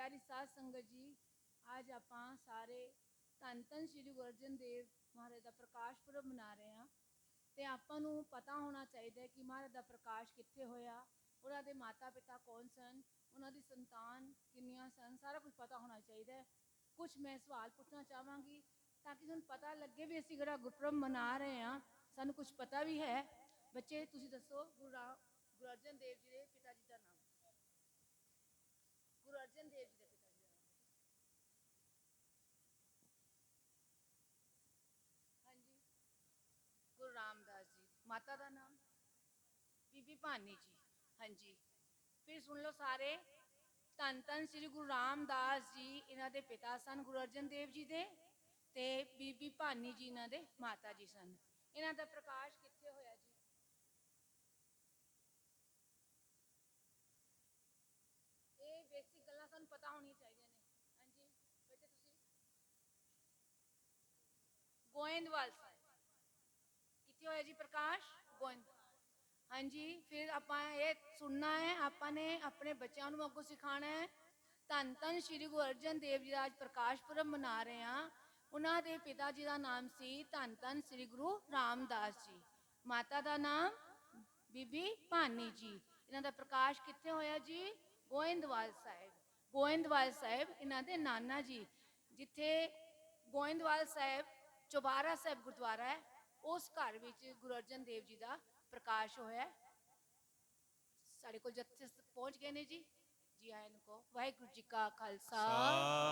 ਸਾਧ ਸੰਗਤ ਜੀ, ਅੱਜ ਆਪਾਂ ਸਾਰੇ ਧੰਨ ਧੰਨ ਸ੍ਰੀ ਗੁਰੂ ਅਰਜਨ ਦੇਵ ਮਹਾਰਾਜ ਦਾ ਪ੍ਰਕਾਸ਼ ਪੁਰਬ ਮਨਾ ਰਹੇ ਹਾਂ ਤੇ ਆਪਾਂ ਨੂੰ ਪਤਾ ਹੋਣਾ ਚਾਹੀਦਾ ਹੈ ਕਿ ਮਹਾਰਾਜ ਦਾ ਪ੍ਰਕਾਸ਼ ਕਿੱਥੇ ਹੋਇਆ, ਉਹਨਾਂ ਦੇ ਮਾਤਾ ਪਿਤਾ ਕੌਣ ਸਨ, ਉਹਨਾਂ ਦੀ ਸੰਤਾਨ ਕਿੰਨੀਆਂ ਸਨ, ਸਾਰਾ ਕੁਝ ਪਤਾ ਹੋਣਾ ਚਾਹੀਦਾ ਹੈ। ਕੁਝ ਮੈਂ ਸਵਾਲ ਪੁੱਛਣਾ ਚਾਹਾਂਗੀ ਤਾਂ ਕਿ ਤੁਹਾਨੂੰ ਪਤਾ ਲੱਗੇ ਵੀ ਅਸੀਂ ਜਿਹੜਾ ਗੁਰਪੁਰਬ ਮਨਾ ਰਹੇ ਹਾਂ, ਸਾਨੂੰ ਕੁਝ ਪਤਾ ਵੀ ਹੈ। ਬੱਚੇ, ਤੁਸੀਂ ਦੱਸੋ, ਗੁਰੂ ਰਾ- ਗੁਰੂ ਅਰਜਨ ਦੇਵ ਜੀ ਦੇ ਪਿਤਾ ਜੀ ਦਾ ਨਾਮ ਗੁਰੂ ਅਰਜਨ ਦੇਵ ਜੀ ਦੇ ਪਿਤਾ ਜੀ ਦਾ ਨਾਮ ਹਾਂਜੀ ਗੁਰੂ ਰਾਮਦਾਸ ਜੀ ਮਾਤਾ ਦਾ ਨਾਮ ਬੀਬੀ ਭਾਨੀ ਜੀ। ਹਾਂਜੀ। ਫਿਰ ਸੁਣ ਲਓ ਸਾਰੇ। ਧੰਨ ਧੰਨ ਸ੍ਰੀ ਗੁਰੂ ਰਾਮਦਾਸ ਜੀ, ਇਹਨਾਂ ਦੇ ਪਿਤਾ ਸਨ ਗੁਰੂ ਅਰਜਨ ਦੇਵ ਜੀ ਦੇ ਤੇ ਬੀਬੀ ਭਾਨੀ ਜੀ ਇਹਨਾਂ ਦੇ ਮਾਤਾ ਜੀ ਸਨ। ਇਹਨਾਂ ਦਾ ਪ੍ਰਕਾਸ਼ ਕਿੱਥੇ ਹੋਇਆ ਜੀ? ਇਹ ਬੇਸਿਕ ਗੱਲਾਂ ਸਾਨੂੰ ਪਤਾ ਹੋਣੀਆਂ ਚਾਹੀਦੀਆਂ ਨੇ। ਹਾਂਜੀ, ਬੇਟੇ ਤੁਸੀਂ। ਗੋਇੰਦਵਾਲ ਸਾਹਿਬ। ਹੋਇਆ ਜੀ ਪ੍ਰਕਾਸ਼? ਗੋਇੰਦ ਹਾਂਜੀ ਫਿਰ ਆਪਾਂ ਇਹ ਸੁਣਨਾ ਹੈ ਆਪਾਂ ਨੇ ਆਪਣੇ ਬੱਚਿਆਂ ਨੂੰ ਅੱਗੋਂ ਸਿਖਾਉਣਾ ਹੈ। ਧੰਨ ਧੰਨ ਸ਼੍ਰੀ ਗੁਰੂ ਅਰਜਨ ਦੇਵ ਜੀ ਦਾ ਅੱਜ ਪ੍ਰਕਾਸ਼ ਪੁਰਬ ਮਨਾ ਰਹੇ ਹਾਂ। ਉਹਨਾਂ ਦੇ ਪਿਤਾ ਜੀ ਦਾ ਨਾਮ ਸੀ ਧੰਨ ਧੰਨ ਸ਼੍ਰੀ ਗੁਰੂ ਰਾਮਦਾਸ ਜੀ। ਮਾਤਾ ਦਾ ਨਾਮ ਬੀਬੀ ਭਾਨੀ ਜੀ। ਇਹਨਾਂ ਦਾ ਪ੍ਰਕਾਸ਼ ਕਿੱਥੇ ਹੋਇਆ ਜੀ? ਗੋਇੰਦਵਾਲ ਸਾਹਿਬ। ਗੋਇੰਦਵਾਲ ਸਾਹਿਬ ਇਹਨਾਂ ਦੇ ਨਾਨਾ ਜੀ। ਜਿੱਥੇ ਗੋਇੰਦਵਾਲ ਸਾਹਿਬ ਚੁਬਾਰਾ ਸਾਹਿਬ ਗੁਰਦੁਆਰਾ ਹੈ ਉਸ ਘਰ ਵਿੱਚ ਗੁਰੂ ਅਰਜਨ ਦੇਵ ਜੀ ਦਾ ਪ੍ਰਕਾਸ਼ ਹੋਇਆ। ਸਾਡੇ ਕੋਲ ਜੱਥੇ ਪਹੁੰਚ ਗਏ ਨੇ ਜੀ। ਜੀ ਆਇਆਂ ਨੂੰ ਕੋ ਵਾਹਿਗੁਰੂ ਜੀ ਕਾ ਖਾਲਸਾ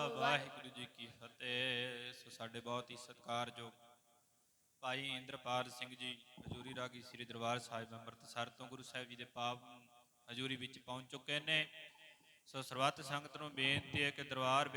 ਵਾਹਿਗੁਰੂ ਜੀ ਕੀ ਫਤਿਹ। ਸੋ ਸਾਡੇ ਬਹੁਤ ਹੀ ਸਤਿਕਾਰਯੋਗ ਭਾਈ ਇੰਦਰਪਾਲ ਸਿੰਘ ਜੀ ਹਜੂਰੀ ਰਾਗੀ ਸ੍ਰੀ ਦਰਬਾਰ ਸਾਹਿਬ ਅੰਮ੍ਰਿਤਸਰ ਤੋਂ ਗੁਰੂ ਸਾਹਿਬ ਜੀ ਦੇ ਪਾਪ ਹਜੂਰੀ ਵਿੱਚ ਪਹੁੰਚ ਚੁੱਕੇ ਨੇ। ਸੋ ਸਰਬੱਤ ਸੰਗਤ ਨੂੰ ਬੇਨਤੀ ਹੈ ਕਿ ਦਰਬਾਰ ਵਿੱਚ